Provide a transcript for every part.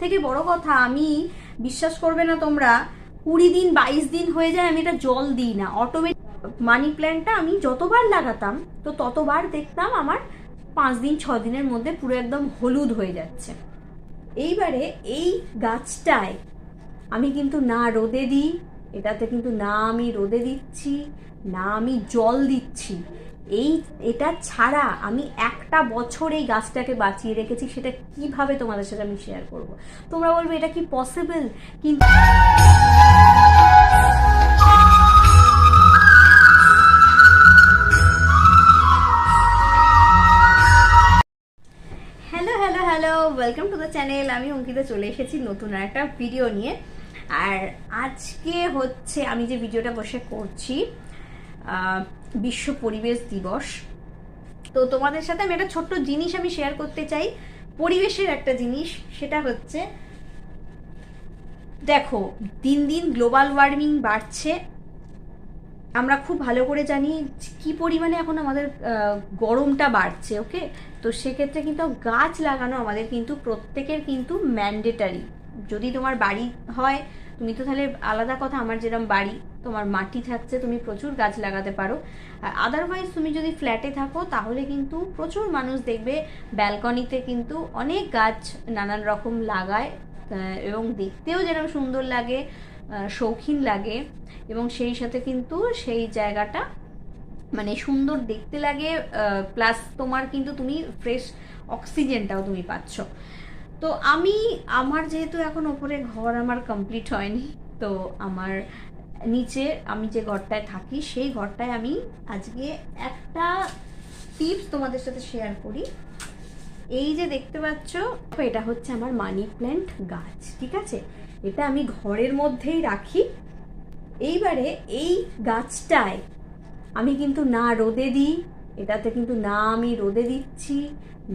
থেকে বড় কথা, আমি বিশ্বাস করবে না তোমরা, কুড়ি দিন, বাইশ দিন হয়ে যায়, আমি এটা জল দিই না। অটোমেটিক মানি প্ল্যান্টটা আমি যতবার লাগাতাম, তো ততবার দেখতাম আমার পাঁচ দিন, ছ দিনের মধ্যে পুরো একদম হলুদ হয়ে যাচ্ছে। এইবারে এই গাছটায় আমি কিন্তু না রোদে দিই, এটাতে কিন্তু না আমি রোদে দিচ্ছি, না আমি জল দিচ্ছি। এই, এটা ছাড়া আমি একটা বছর এই গাছটাকে বাঁচিয়ে রেখেছি, সেটা কীভাবে তোমাদের সাথে আমি শেয়ার করব? তোমরা বলবে, এটা কি পসিবল কিন্তু hello hello hello welcome to the channel আমি অঙ্কিতা চলে এসেছি নতুন একটা ভিডিও নিয়ে। আর আজকে হচ্ছে আমি যে ভিডিওটা বসে করছি বিশ্ব পরিবেশ দিবস। তো তোমাদের সাথে আমি একটা ছোট্ট জিনিস আমি শেয়ার করতে চাই। পরিবেশের একটা জিনিস, সেটা হচ্ছে, দেখো, দিন দিন গ্লোবাল ওয়ার্মিং বাড়ছে। আমরা খুব ভালো করে জানি কি পরিমাণে এখন আমাদের গরমটা বাড়ছে ওকে তো সেক্ষেত্রে কিন্তু গাছ লাগানো আমাদের কিন্তু প্রত্যেকের কিন্তু ম্যান্ডেটারি যদি তোমার বাড়ি হয়, তুমি তো তাহলে আলাদা কথা, আমার যেরকম বাড়ি তোমার মাটি থাকছে, তুমি প্রচুর গাছ লাগাতে পারো। আর আদারওয়াইজ তুমি যদি ফ্ল্যাটে থাকো, তাহলে কিন্তু প্রচুর মানুষ দেখবে ব্যালকনিতে কিন্তু অনেক গাছ নানান রকম লাগায় এবং দেখতেও যেরকম সুন্দর লাগে শৌখিন লাগে, এবং সেই সাথে কিন্তু সেই জায়গাটা মানে সুন্দর দেখতে লাগে প্লাস তোমার কিন্তু তুমি ফ্রেশ অক্সিজেনটাও তুমি পাচ্ছ। তো আমি, আমার যেহেতু এখন ওপরে ঘর আমার কমপ্লিট হয়নি, তো আমার নিচে আমি যে ঘরটায় থাকি, সেই ঘরটায় আমি আজকে একটা টিপস তোমাদের সাথে শেয়ার করি। এই যে দেখতে পাচ্ছ, এটা হচ্ছে আমার মানি প্ল্যান্ট গাছ, ঠিক আছে? এটা আমি ঘরের মধ্যেই রাখি। এইবারে এই গাছটায় আমি কিন্তু না রোদে দিই, এটাতে কিন্তু না আমি রোদে দিচ্ছি,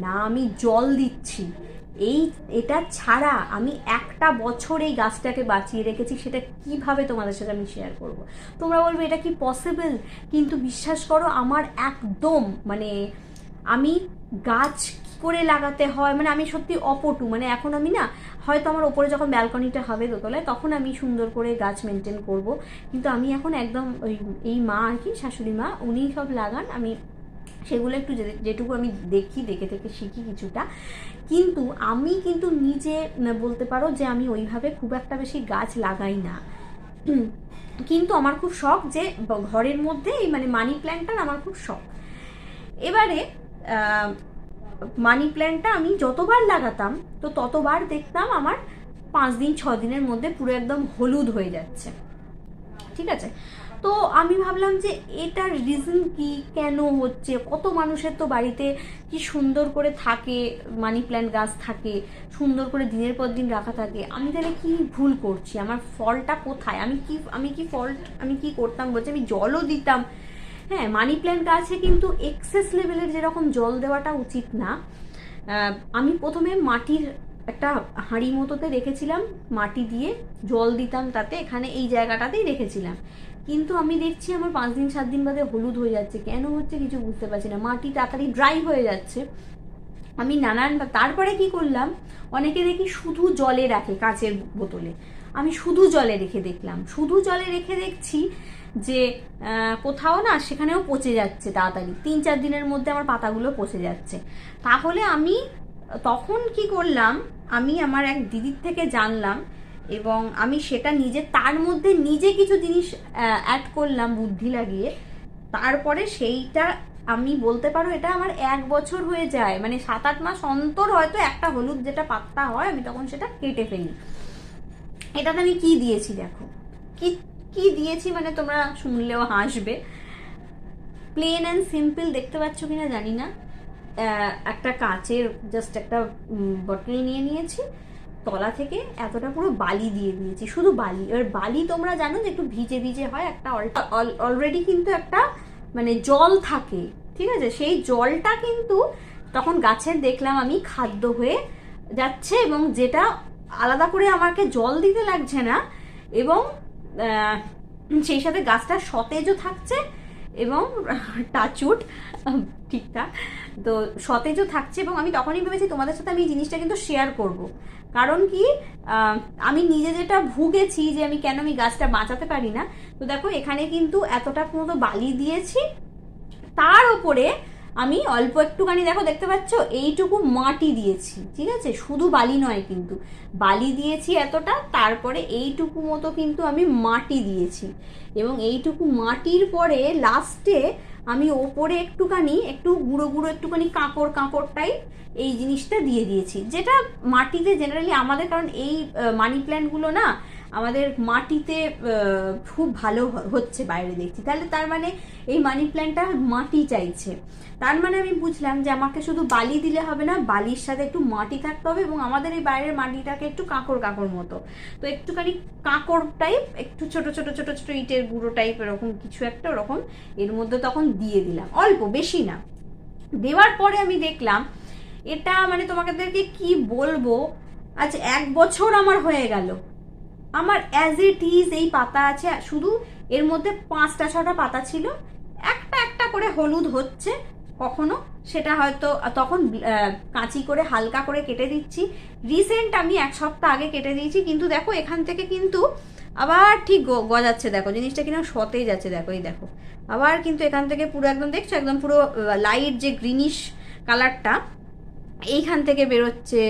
না আমি জল দিচ্ছি। এই, এটা ছাড়া আমি একটা বছর এই গাছটাকে বাঁচিয়ে রেখেছি, সেটা কীভাবে তোমাদের সাথে আমি শেয়ার করব? তোমরা বলবে, এটা কি পসিবল কিন্তু বিশ্বাস করো, আমার একদম মানে আমি গাছ কি করে লাগাতে হয় মানে আমি সত্যি অপটু মানে এখন আমি না, হয়তো আমার ওপরে যখন ব্যালকনিটা হবে দোতলায়, তখন আমি সুন্দর করে গাছ মেনটেন করব। কিন্তু আমি এখন একদম ওই, এই মা আর কি, শাশুড়ি মা, উনিই সব লাগান, আমি সেগুলো একটু যেটুকু আমি দেখি, দেখে থেকে শিখি কিছুটা। কিন্তু আমি কিন্তু নিজে বলতে পারো যে আমি ওইভাবে খুব একটা বেশি গাছ লাগাই না। কিন্তু আমার খুব শখ যে ঘরের মধ্যে এই মানে মানি প্ল্যান্টটার আমার খুব শখ। এবারে মানি প্ল্যান্টটা আমি যতবার লাগাতাম, তো ততবার দেখতাম আমার পাঁচ দিন ছ দিনের মধ্যে পুরো একদম হলুদ হয়ে যাচ্ছে। ঠিক আছে? তো আমি ভাবলাম যে এটার রিজন কি, কেন হচ্ছে? কত মানুষের তো বাড়িতে কি সুন্দর করে থাকে মানি প্ল্যান্ট গাছ থাকে, সুন্দর করে দিনের পর দিন রাখা থাকে। আমি তাহলে কি ভুল করছি? আমার ফলটা কোথায়? আমি কি আমি কি ফল্ট আমি কি করতাম বলছি? আমি জলও দিতাম। হ্যাঁ মানি প্ল্যান্ট গাছে কিন্তু এক্সেস লেভেলের যেরকম জল দেওয়াটা উচিত না। আমি প্রথমে মাটির একটা হাঁড়ি মতোতে রেখেছিলাম, মাটি দিয়ে জল দিতাম তাতে, এখানে এই জায়গাটাতেই রেখেছিলাম। কিন্তু আমি দেখছি আমার পাঁচ দিন, সাত দিন বাদে হলুদ হয়ে যাচ্ছে। কেন হচ্ছে কিছু বুঝতে পারছি না। মাটি তাড়াতাড়ি ড্রাই হয়ে যাচ্ছে। আমি নানান তারপরে কি করলাম? অনেকে দেখি শুধু জলে রাখে কাঁচের বোতলে। আমি শুধু জলে রেখে দেখলাম। শুধু জলে রেখে দেখছি যে কোথাও না সেখানেও পচে যাচ্ছে তাড়াতাড়ি। তিন, চার দিনের মধ্যে আমার পাতাগুলো পচে যাচ্ছে। তাহলে আমি তখন কি করলাম? আমি আমার এক দিদির থেকে জানলাম এবং আমি সেটা নিজে, তার মধ্যে নিজে কিছু জিনিস অ্যাড করলাম বুদ্ধি লাগিয়ে। তারপরে সেইটা আমি বলতে পারো, এটা আমার এক বছর হয়ে যায়। মানে সাত আট মাস অন্তর হয়তো একটা হলুদ যেটা পাত্তা হয়, আমি তখন সেটা কেটে ফেলি। এটাতে আমি কি দিয়েছি দেখো? কি কি দিয়েছি মানে তোমরা শুনলেও হাসবে। প্লেন অ্যান্ড সিম্পল দেখতে পাচ্ছ কিনা জানি না। একটা কাচের জাস্ট একটা বটল নিয়ে নিয়েছি। তলা থেকে এতটা পুরো বালি দিয়ে দিয়েছি। শুধু বালি। এবার বালি তোমরা জানো যে একটু ভিজে ভিজে হয় একটা অলরেডি কিন্তু একটা মানে জল থাকে, ঠিক আছে? সেই জলটা কিন্তু তখন গাছের দেখলাম আমি খাদ্য হয়ে যাচ্ছে এবং যেটা আলাদা করে আমাকে জল দিতে লাগছে না এবং সেই সাথে গাছটা সতেজও থাকছে এবং টাচুট ঠিকঠাক তো। সতেজও থাকছে এবং আমি তখনই ভেবেছি তোমাদের সাথে আমি এই জিনিসটা কিন্তু শেয়ার করব। কারণ কি আমি নিজে যেটা ভুগেছি যে আমি কেন আমি গাছটা বাঁচাতে পারি না, তো দেখো এখানে কিন্তু এতটা মতো বালি দিয়েছি, তার উপরে আমি অল্প একটুখানি, দেখো, দেখতে পাচ্ছ? এইটুকু মাটি দিয়েছি, ঠিক আছে? শুধু বালি নয় কিন্তু। বালি দিয়েছি এতটা, তারপরে এইটুকু মতো কিন্তু আমি মাটি দিয়েছি। এবং এইটুকু মাটির পরে লাস্টে আমি ওপরে একটুখানি, একটু গুঁড়ো গুঁড়ো একটুখানি কাঁকড় কাঁকড় টাইপ এই জিনিসটা দিয়ে দিয়েছি। যেটা মাটিতে জেনারেলি আমাদের, কারণ এই মানি প্ল্যান্টগুলো না আমাদের মাটিতে খুব ভালো হচ্ছে বাইরে দেখছি। তাহলে তার মানে এই মানি প্ল্যান্টটা মাটি চাইছে। তার মানে আমি বুঝলাম যে আমাকে শুধু বালি দিলে হবে না, বালির সাথে একটু মাটি থাকতে হবে এবং আমাদের এই বাইরের মাটিটাকে একটু কাঁকড় কাঁকড় মতো। তো একটুখানি কাঁকড় টাইপ একটু ছোট ছোট ছোট ছোট ইটের গুঁড়ো টাইপ এরকম কিছু একটা ওরকম, এর মধ্যে তখন দিয়ে দিলাম। অল্প, বেশি না। দেওয়ার পরে আমি দেখলাম, এটা মানে তোমাদেরকে কি বলব, আজ এক বছর আমার হয়ে গেল। আমার অ্যাজ ইট ইজ এই পাতা আছে, শুধু এর মধ্যে পাঁচটা, ছটা পাতা ছিল। একটা একটা করে হলুদ হচ্ছে, কখনো। সেটা হয়তো, তখন কাঁচি করে, হালকা করে কেটে দিচ্ছি। রিসেন্ট আমি এক সপ্তাহ আগে কেটে দিয়েছি, কিন্তু দেখো, এখান থেকে কিন্তু আবার ঠিক গজাচ্ছে, দেখো। জিনিসটা কিনা সতেজ আছে, দেখো, এই দেখো। আবার কিন্তু এখান থেকে পুরো একদম, দেখছ, একদম পুরো লাইট যে গ্রিনিশ কালারটা এইখান থেকে বেরোচ্ছে।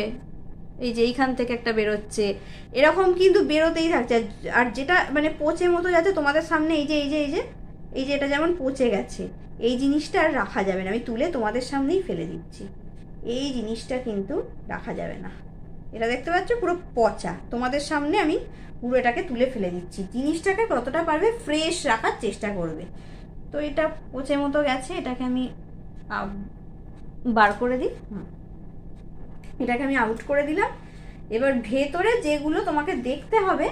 এই যে এইখান থেকে একটা বেরোচ্ছে। এরকম কিন্তু বেরোতেই থাকছে। আর- যেটা মানে পচে মতো যাচ্ছে, তোমাদের সামনে এই যে এই যে এই যে এই যে এটা যেমন পচে গেছে, এই জিনিসটা আর রাখা যাবে না। আমি তুলে তোমাদের সামনেই ফেলে দিচ্ছি। এই জিনিসটা কিন্তু রাখা যাবে না। এটা দেখতে পাচ্ছ? পুরো পচা। তোমাদের সামনে আমি পুরো এটাকে তুলে ফেলে দিচ্ছি। জিনিসটাকে কতটা পারবে ফ্রেশ রাখার চেষ্টা করবে। তো এটা পচে মতো গেছে, এটাকে আমি, বার করে দিই। হুম। এটাকে আমি আউট করে দিলাম। এবার ভেতরে যেগুলো তোমাকে দেখতে হবে,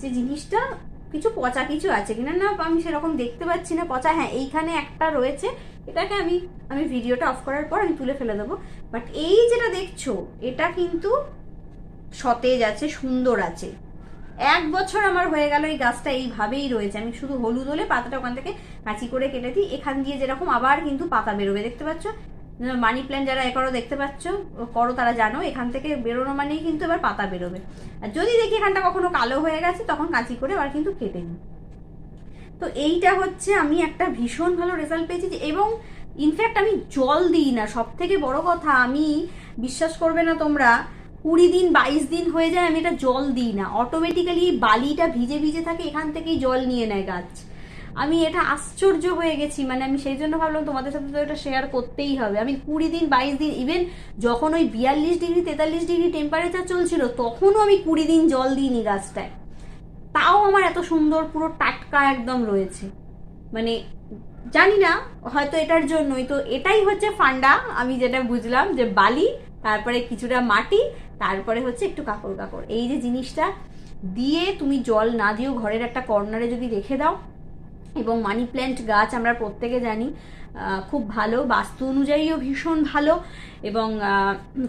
যে জিনিসটা কিছু পচা কিছু আছে কিনা। না, আমি সেরকম দেখতে পাচ্ছি না, পচা। হ্যাঁ এইখানে একটা রয়েছে। এটাকে আমি আমি ভিডিওটা অফ করার পর আমি তুলে ফেলে দেবো। বাট এই যেটা দেখছ, এটা কিন্তু সতেজ আছে, সুন্দর আছে। এক বছর আমার হয়ে গেল, এই গাছটা এইভাবেই রয়েছে। আমি শুধু হলুদ হলে পাতাটা ওখান থেকে কাঁচি করে কেটে দিই। এখান দিয়ে যেরকম আবার কিন্তু পাতা বেরোবে, দেখতে পাচ্ছ? মানি প্ল্যান্ট যারা এ করো, দেখতে পাচ্ছ? করো, তারা জানো, এখান থেকে বেরোনো মানেই কিন্তু এবার পাতা বেরোবে। আর যদি দেখি এখানটা কখনো কালো হয়ে গেছে, তখন কাঁচি করে আবার কিন্তু কেটে নিই। তো এইটা হচ্ছে আমি একটা ভীষণ ভালো রেজাল্ট পেয়েছি এবং ইনফ্যাক্ট আমি জল দিই না। সব থেকে বড় কথা, আমি, বিশ্বাস করবে না তোমরা, কুড়ি দিন, বাইশ দিন হয়ে যায়, আমি এটা জল দিই না। অটোমেটিক্যালি বালিটা ভিজে ভিজে থাকে, এখান থেকেই জল নিয়ে নেয় গাছ। আমি এটা আশ্চর্য হয়ে গেছি। মানে আমি সেই জন্য ভাবলাম তোমাদের সাথে তো এটা শেয়ার করতেই হবে। আমি কুড়ি দিন, বাইশ দিন ইভেন যখন ওই বিয়াল্লিশ ডিগ্রি তেতাল্লিশ ডিগ্রি টেম্পারেচার চলছিল, তখনও আমি কুড়ি দিন জল দিইনি গাছটায়। তাও আমার এত সুন্দর পুরো টাটকা একদম রয়েছে। মানে জানি না, হয়তো এটার জন্যই। তো এটাই হচ্ছে ফান্ডা। আমি যেটা বুঝলাম যে বালি, তারপরে কিছুটা মাটি, তারপরে হচ্ছে একটু কাপড় কাপড়। এই যে জিনিসটা দিয়ে তুমি জল না দিয়েও ঘরের একটা কর্নারে যদি রেখে দাও এবং মানি প্ল্যান্ট গাছ আমরা প্রত্যেকে জানি খুব ভালো, বাস্তু অনুযায়ীও ভীষণ ভালো এবং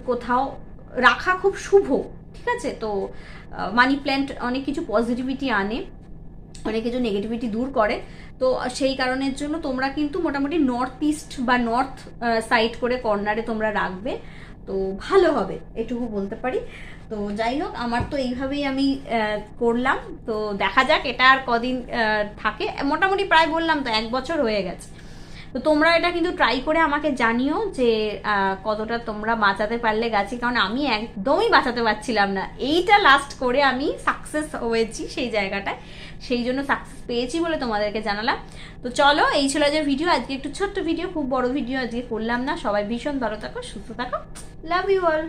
কোথাও রাখা খুব শুভ, ঠিক আছে? তো মানি প্ল্যান্ট অনেক কিছু পজিটিভিটি আনে, অনেক কিছু নেগেটিভিটি দূর করে। তো, সেই কারণের জন্য তোমরা কিন্তু মোটামুটি নর্থ ইস্ট বা নর্থ সাইড করে কর্নারে তোমরা রাখবে। তো ভালো হবে, এটুকু বলতে পারি। তো যাই হোক, আমার তো এইভাবেই আমি করলাম। তো দেখা যাক এটা আর কদিন থাকে। মোটামুটি প্রায় বললাম তো, এক বছর হয়ে গেছে। তো তোমরা এটা কিন্তু ট্রাই করে আমাকে জানিও যে কতটা তোমরা বাঁচাতে পারলে গাছে, কারণ আমি একদমই বাঁচাতে পারছিলাম না। এইটা লাস্ট করে আমি সাকসেস হয়েছি সেই জায়গাটায়। সেই জন্য সাকসেস পেয়েছি বলে তোমাদেরকে জানালাম। তো চলো, এই ছিল যে ভিডিও আজকে একটু ছোট্ট ভিডিও খুব বড় ভিডিও আজকে করলাম না। সবাই ভীষণ ভালো থাকো, সুস্থ থাকো। Love you all